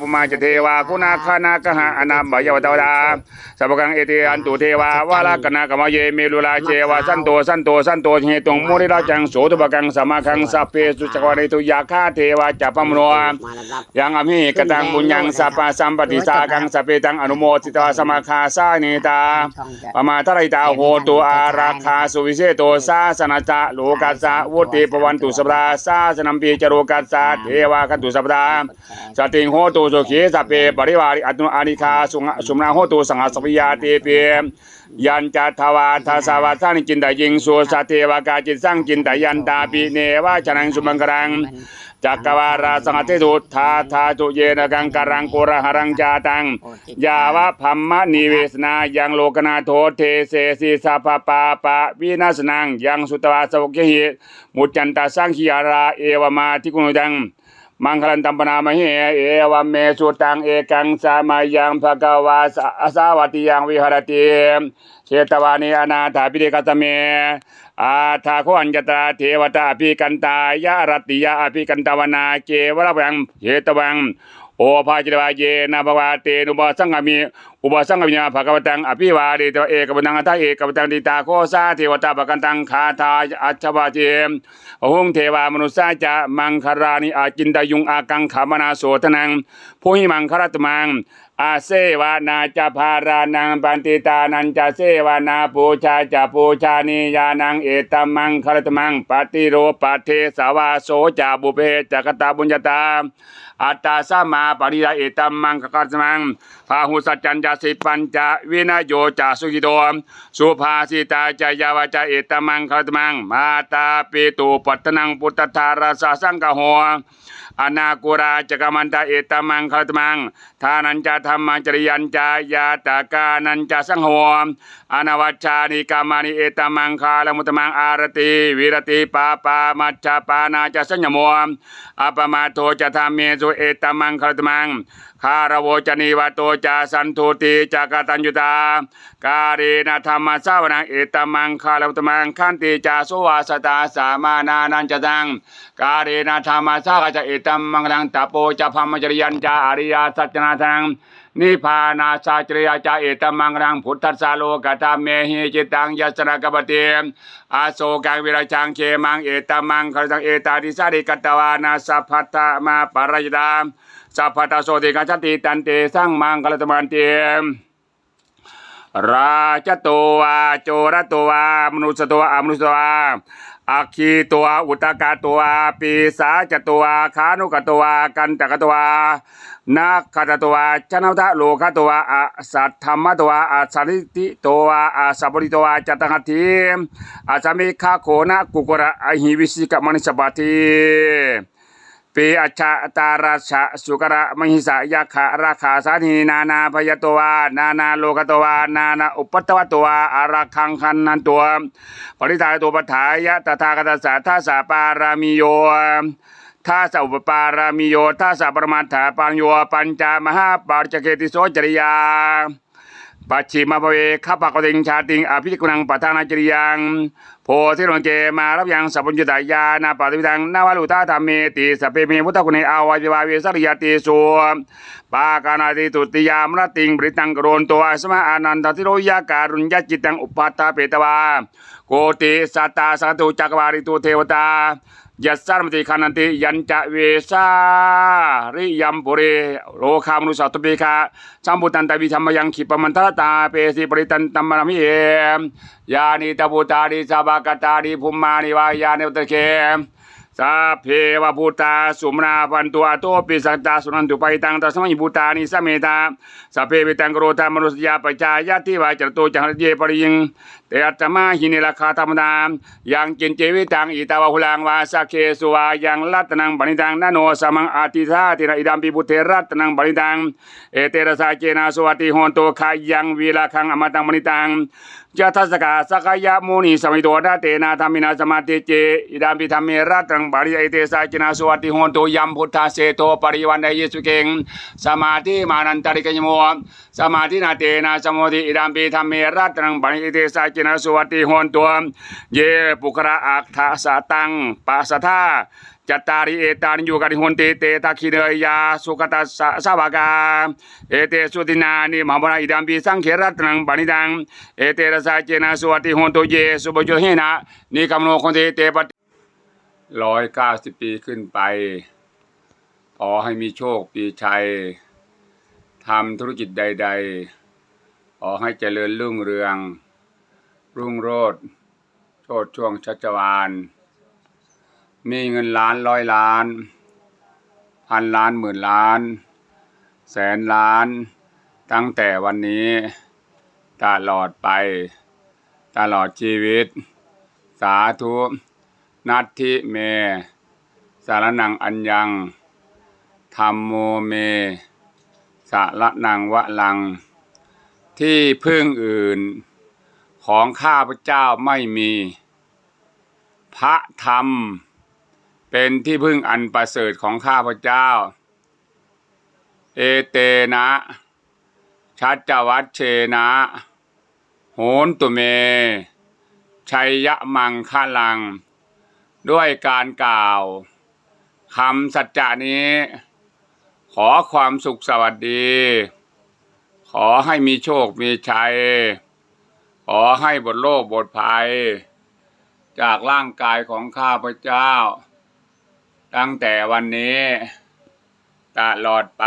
ปุมาจเทวาคุณาคานาคหะอนาบายาวตวดาสัพพกังเอเตอันตุเทวาวาลากนากมะเยเมลุลาเจวาสันโตสันโตสันโตเหตุงมุริราจังโสตุปกังสมาคังสัพเพสุจักวาริตุยาคาเทวาจัปปมโนมาระดับยังอภิกตังบุญยังสัพพสัมปติสากังสัพเพตังอนุโมทิตาสมาคาสาเนตาช่องจะปมาทริตาโหตุอาราคาสุวิเศษโตสาสนาจะโลกัสสะวุติปวันตุสัพดาสาสนัมปีจโรกัสสะเทวาคันตุสัพดาสติงโหตุสุขีสัพเพปริวาริอัตโนอานิคาสุงสุมนาโหตุสังหสวิยาเตเปยันจัตวาทาสาวาทานิจินตยิงสุสเทวากาจิตสังจินตยันตาปิเนวาชนังสุมังกรังจักรวาราสังฆเทตุทาทาตุเยนกังกรังโกระหรังจาตังยาวะพัมมะนิเวสนายังโลกนาโทเทเสสีสัพปาปะวินาสนังยังสุตวาสวกหิมุจันตสังขียาราเอวมาทิกุณดัง มังคลันตัมปนามเหเอวเมสุตังเอกังสามายังภะกวาสาสาวัติยังวิหรติเชตวานีอนาถาพิเดกัสเมอาทาโคอัญจตาเทวตาอภิกันตายะรติยาอภิกันตวนาเกวรวังเชตวัง โอภาจิตวาเยนะภวาเตนุบสังกามีอุบสังกามินาภะกวตังอภิวาเดตวเอกบังอัตเอกบังติตาโคสาเทวตาปกันตังคาทาอัจฉวาเจอหงเทวามนุสาจะมังคารานิอาจินตยุงอากังขามนาโสทนังผู้หิมังคารตมัง อาเซวานาจะพารานังปันติตานันจะเซวานาปูชาจะปูชานิยานังเอตมังคารตมังปฏิโรปเทสาวาโสจะบุเพจักตาบุญญาตาอัตตาสัมมาปริยาเอตัมังคกัสมังพาหุสัจจันจะสิปัญจะวินโยจะสุกิโตสุภาสิตาจยาวาจาเอตัมังคตมังมาตาปิตุปัตนังพุทธทาราสสังกโหอนากุราจกมันตาเอตมมังคตมังทานันจะธรรมัจริยันจายาตากานันจะสังโฆอนาวัชานิกามานิเอตมมังคาลมุตมังอารติวิรติปาปามัจจปานาจะสัญญโมอปมาโตจะทำเมสุเอตมังคารตมังคารโวจนิวาโตจะสันทุติจะกตัญญุตา การีนาธรรมสาวนังเอตมังคารตมังขันติจะสุวาสตาสามานานันจะตังการีนาธรรมสาวจะเอตมังรังตะโปจะพัมมจริยันจะอริยสัจนาทังนิพพานาสาจริยาจาเอตมังรังพุทธัสสาโลกธรรมเมหิจิตังยัสสระกปเตอาโศกังวิราชังเคมังเอตมังคารังเอตาดิสาริกตวานาสัพพัตตมาปารายดาสัพพตตโสติกัจติตันเตสังมังคลตมันเตราชตัวโจรตัวมนุษย์ตัวอมนุษย์ตัว อัคคีตัวอุตกาตัวปีศาจตัวขานุกตัวกันตกตัวนาคตตัวชนะทะโลกตัวอสัทธรรมตัวอสัริติตัวอสับริตัวจตังทีอาสามิฆาโคนะกุกระอหิวิสิกมนิสบัติ ปีอัชชาตาราชะสุกระมหิสายาขาราขาสานีนานาพยตวานานาโลกตวานานาอุปตวตัวอารักขังคันนันตัวปริทายตัวปัฏฐายะตถาคตสาทัสสะปารามิโยท่าสะอุปปารามิโยท่าสะปรมาถาปัญโยปัญจมหาปารจเกติโสจริยา ปัจฉิมภเวข้าปะกติงชาติงอภิกุณังปะทานาจริยัง โพธิโลเกมารับยังสัพพุญญตายานาปฏิวิทังนาวาลุตาธรรมเมติสพเปเมพุทธกุณเออวัยวาเวสริยติสุปากานาติตุติยามรติงบริตังกโรนตัวสมาอานันตติโรยาการุญญจิตังอุปัตตาเปตวาโกติสัตตาสัตตุจักรวาริตุเทวตา ยัสสารมติคานันติยันจะเวสาริยัมปุเรโลคามนุสัตตุเปคาสัมพุตันตวิธรรมยังขิปมันตรตาเปสิปริตันตัมมามิเอยานิตบุตาดิสาบากตาดิภุมมานิวายานิวตะเคสัพเพวพุตาสุมนาพันตัวโตปิสัตตาสุนันตุไปตังตัสมัยพุตานิสเมตาสัพเพเวตังกโรธามนุสยาปจายาติวาจรโตจังรเยปริยิง เตอัตมาหินิราคาธรรมดามยังกินเจวิตังอิตาวะหุลังวาสกเคสุวายังรัตนังบริตังนโนสมังอาติธาติระอิดัมปิบุเทรัตนังบริตังเอเตระสาเจนาสวัติโหนโตขายังวีลาคังอมตังบริตังจัตสกาสกายะมุนีสมิโตดาเตนะธรรมินาสมาติเจอิดัมปิธรรมรัตนังบริเอเตสาเจนาสวัติโหนโตยัมพุทธาเสโตปริวันไดเยสุเกงสมาธิมานันตริกยโมสมาธินาเตนะสมุติอิดัมปิธรรมรัตนังบริเอเตสาเจนาสวัติโหนโตเยปุคระอักทาสตังปัสสทาจัตตาริเอตานิโยกานิหนติเตตาคิเนยยาสุขตัสสะสาวากาเอเตสุตินานิมหาบนาอิดัมปิสังเขรัตนังปานิดังเอเตระสาเจนะสวัติหนตุเยสุบโจเฮนะนิกัมโนคนเตเตปะร้อยเก้าสิบปีขึ้นไป ขอให้มีโชคปีชัยทำธุรกิจใด ๆ ขอให้เจริญรุ่งเรือง รุ่งโรจน์โชดช่วงชัชวาน มีเงินล้านร้อยล้าน พันล้านหมื่นล้าน แสนล้าน ตั้งแต่วันนี้ ตลอดไป ตลอดชีวิต สาธุนัตถิเม สารนังอัญญังธรรมโมเม สารนังวะลัง ที่พึ่งอื่น ของข้าพเจ้าไม่มี พระธรรม เป็นที่พึ่งอันประเสริฐของข้าพเจ้า เอเตนะ ชัจจวัชเชนะ โหนตุเม ชัยยะมังคลัง ด้วยการกล่าวคำสัจจานี้ ขอความสุขสวัสดี ขอให้มีโชคมีชัย ขอให้บทโลกบทภัย จากร่างกายของข้าพเจ้า ตั้งแต่วันนี้ ตลอดไป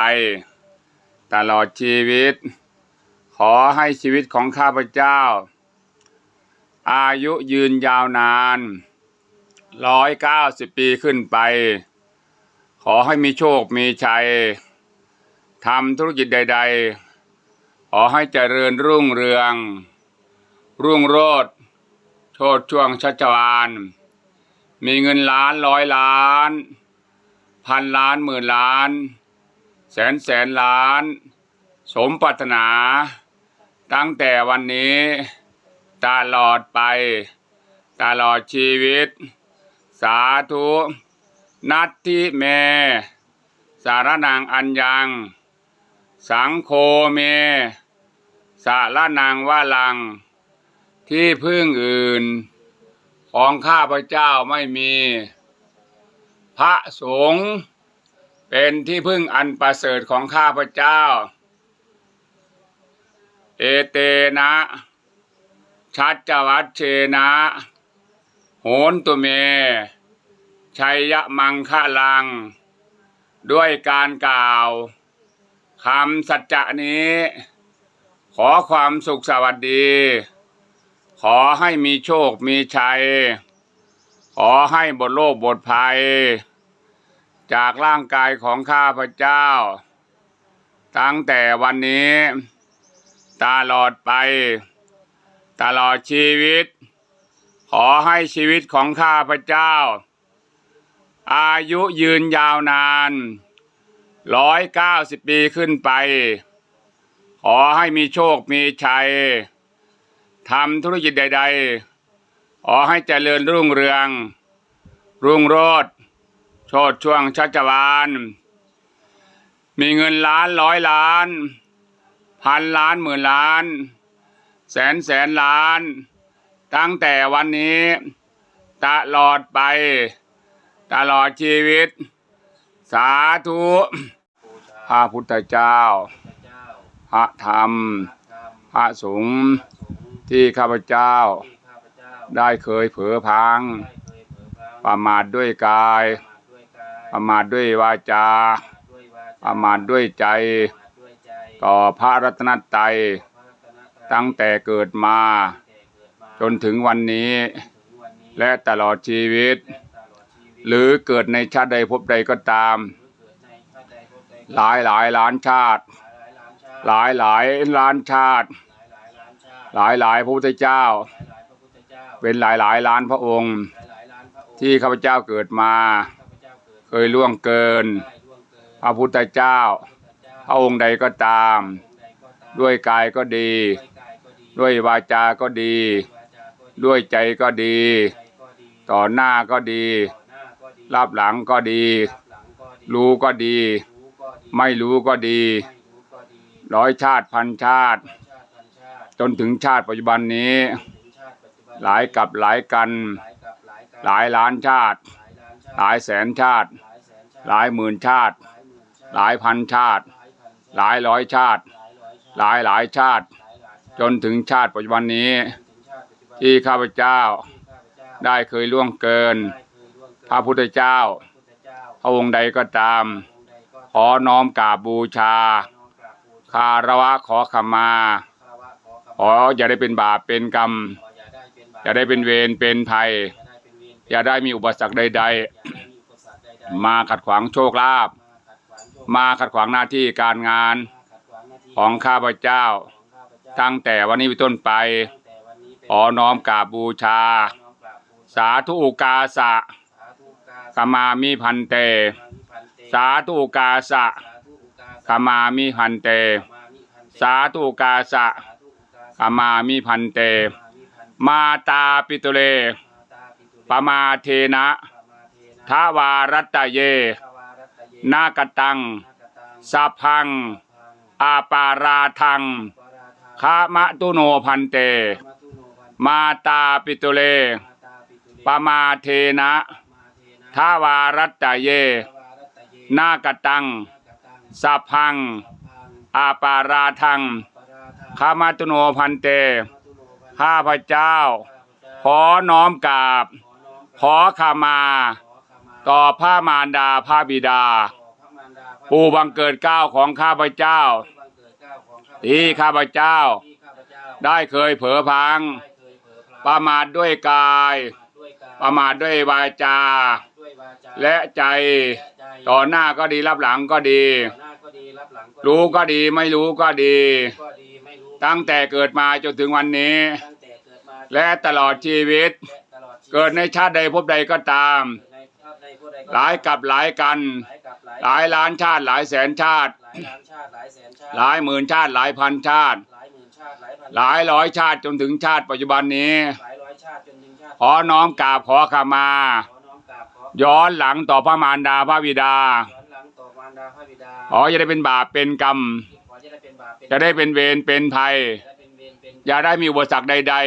ตลอดชีวิต ขอให้ชีวิตของข้าพเจ้า อายุยืนยาวนานร้อยเก้าสิบปีขึ้นไป ขอให้มีโชคมีชัยทำธุรกิจใด ๆ ขอให้เจริญรุ่งเรือง รุ่งโรจน์โชดช่วงชัชวานมีเงินล้านร้อยล้าน พันล้านหมื่นล้าน แสนแสนล้าน สมปรารถนา ตั้งแต่วันนี้ตลอดไป ตลอดชีวิต สาธุนัตทิเม สารนังอัญญัง สังโฆเม สารนังว่าลัง ที่พึ่งอื่นของข้าพเจ้าไม่มี พระสงฆ์เป็นที่พึ่งอันประเสริฐของข้าพเจ้า เอเตนะ ชัจจวัชเชนะ โหนตุเม ชัยยะมังคะลัง ด้วยการกล่าวคำสัจจะนี้ ขอความสุขสวัสดี อให้มีโชคมีชัย ขอให้บทโลกบทภัย จากร่างกายของข้าพเจ้า ตั้งแต่วันนี้ ตลอดไป ตลอดชีวิต ขอให้ชีวิตของข้าพเจ้า อายุยืนยาวนานร้อยเก้าสิบปีขึ้นไป ขอให้มีโชคมีชัย ทำธุรกิจใด ๆ ขอให้เจริญรุ่งเรือง รุ่งโรจน์โชดช่วงชัชวานมีเงินล้านร้อยล้าน พันล้านหมื่นล้าน แสนแสนล้าน ตั้งแต่วันนี้ตลอดไป ตลอดชีวิต สาธุพระพุทธเจ้า พระธรรม พระสงฆ์ ที่ข้าพเจ้า ที่ข้าพเจ้าได้เคยเผลอพลัง ได้เคยเผลอพลังประมาทด้วยกายประมาทด้วยกายประมาทด้วยวาจาประมาทด้วยวาประมาทด้วยใจ ประมาทด้วยใจต่อพระรัตนตรัยพระรัตนตรัยตั้งแต่เกิดมา แต่เกิดมาจนถึงวันนี้ ถึงวันนี้และตลอดชีวิต และตลอดชีวิตหรือเกิดในชาติใดภพใดก็ตาม หรือเกิดในชาติใดภพใดหลายหลายล้านชาติหลายหลายล้านชาติหลายหลายล้านชาติหลายหลายล้านชาติหลาย หลายพระพุทธเจ้าหลายหลายพระพุทธเจ้า เป็นหลายหลายล้านพระองค์หลายหลายล้านพระองค์ที่ข้าพเจ้าเกิดมาข้าพเจ้าเกิดเคยล่วงเกินได้ล่วงเกินพระพุทธเจ้าพระพุทธเจ้า พระองค์ใดก็ตามองค์ใดก็ตามด้วยกายก็ดีด้วยกายก็ดี ด้วยวาจา ก็ดี ด้วยวาจาก็ดีด้วยใจก็ดีใจก็ดี ต่อหน้าก็ดีต่อหน้าก็ดีรับหลังก็ดีรับหลังก็ดีรู้ก็ดีรู้ก็ดีไม่รู้ก็ดี ไม่รู้ก็ดี ร้อยชาติพันชาติ จนถึงชาติปัจจุบันนี้ถึงชาติปัจจุบันหลายกับหลายกันหลายกับหลายกัน หลายล้านชาติหลายล้านชาติหลายแสนชาติ หลายแสนชาติ หลายหมื่นชาติ หลายหมื่นชาติหลายพันชาติหลายพันชาติ หลายร้อยชาติหลายร้อยชาติหลายหลายชาติ หลายหลายชาติ จนถึงชาติปัจจุบันนี้จนถึงชาติปัจจุบันที่ข้าพเจ้าที่ข้าพเจ้าได้เคยล่วงเกินได้เคยล่วงเกิน พระพุทธเจ้า พระพุทธเจ้าพระองค์ใดก็ตามองค์ใดก็ขอน้อมกราบบูชาน้อมกราบบูชา คารวะขอขมาคารวะข อขออย่าได้เป็นบาปเป็นกรรม อย่าได้เป็นเวรเป็นภัย อย่าได้มีอุปสรรคใด ๆ มาขัดขวางโชคลาภมาขัดขวางหน้าที่การงานของข้าพเจ้า ตั้งแต่วันนี้เป็นต้นไปขอน้อมกราบบูชาน้อมกราบบูชา สาธุกาสะกาขมามิพันเต สาธุกาสะกาขมามิพันเต สาธุกาสะ อมามิพันเตมามิพันเตาตาปิตุเล ปมาเทนะทาวารัตเยาเยนากตังนากตังสัพพัง อาปาราทังปาราธาคามะตุโนพันเตมาตาตาปิตุเล ปมาเทนะทาวารัตเยาเยนากตังนากตังสัพพังพัง อาปาราทัง ปาราธาคามะตุโนพันเตมข้าพเจ้าพเจ้า ขอน้อมกราบ ขอน้อมกราบขอขมามา ต่อพระมารดาพระบิดา ปู่บังเกิดเก้าของข้าพเจ้าผู้บังเกิดเก้าของข้าพเจ้า ที่ข้าพเจ้าที่ข้าพเจ้า ได้เคยเผลอพังได้เคยเผลอพลั้งประมาทด้วยกาย ประมาทด้วยวาจา และใจต่อหน้าก็ดีรับหลังก็ดีรู้ก็ดีไม่รู้ก็ดี ตั้งแต่เกิดมาจนถึงวันนี้ ตั้งแต่เกิดมาและตลอดชีวิต และตลอดชีวิตเกิดในชาติใดภพใดก็ตาม เกิดในชาติใดผู้ใดก็หลายกับหลายกัน หลายกับหลายหลายล้านชาติหลายแสนชาติ หลายล้านชาติหลายแสนชาติหลายหมื่นชาติหลายพันชาติ หลายหมื่นชาติหลายพันหลายร้อยชาติจนถึงชาติปัจจุบันนี้ หลายร้อยชาติจนถึงชาติขอน้อมกราบขอขมา ขอน้อมกราบขอย้อนหลังต่อพระมารดาพระบิดา ย้อนหลังต่อมารดาพระบิดาขออย่าได้เป็นบาปเป็นกรรมขอ จะได้เป็นบาปเป็นจะได้เป็นเวรเป็นภัยจะได้เป็นเวรเป็นอย่าได้มีอุปสรรคใดจะได้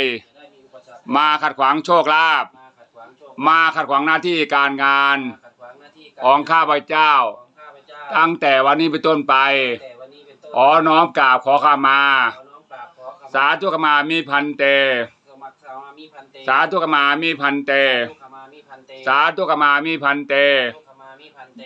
มีอุปสรรคๆมาขัดขวางโชคลาภมาขัดขวางโชคมาขัดขวางหน้าที่การงานมาขัดขวางหน้าที่การของข้าพเจ้าของข้าพเจ้า ตั้งแต่วันนี้เป็นต้นไปแต่วันนี้เป็นต้นขอน้อมกราบขอขมาขอน้อมกราบขอขมา สาธุขมามีพันเตสมัครสามามิพันเต สาธุขมามีพันเต สาธุขมามิพันเตสาธุขมามีพันเตสาธุขมามิพันเต